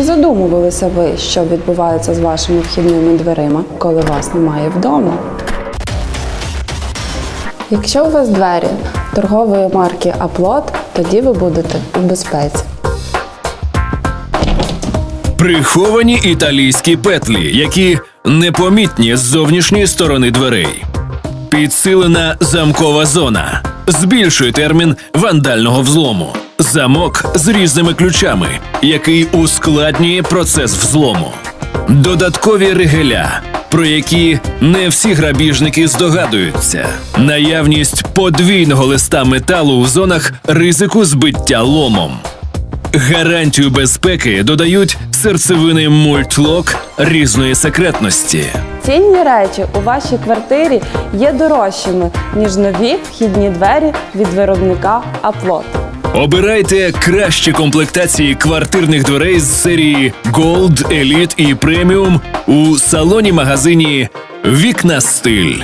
Чи задумувалися ви, що відбувається з вашими вхідними дверима, коли вас немає вдома? Якщо у вас двері торгової марки Аплот, тоді ви будете у безпеці. Приховані італійські петлі, які непомітні з зовнішньої сторони дверей. Підсилена замкова зона. Збільшує термін вандального взлому. Замок з різними ключами, який ускладнює процес взлому. Додаткові ригеля, про які не всі грабіжники здогадуються. Наявність подвійного листа металу в зонах ризику збиття ломом. Гарантію безпеки додають серцевини мультлок різної секретності. Цінні речі у вашій квартирі є дорожчими, ніж нові вхідні двері від виробника Аплот. Обирайте кращі комплектації квартирних дверей з серії Gold, Elite і Premium у салоні магазині Вікна Стиль.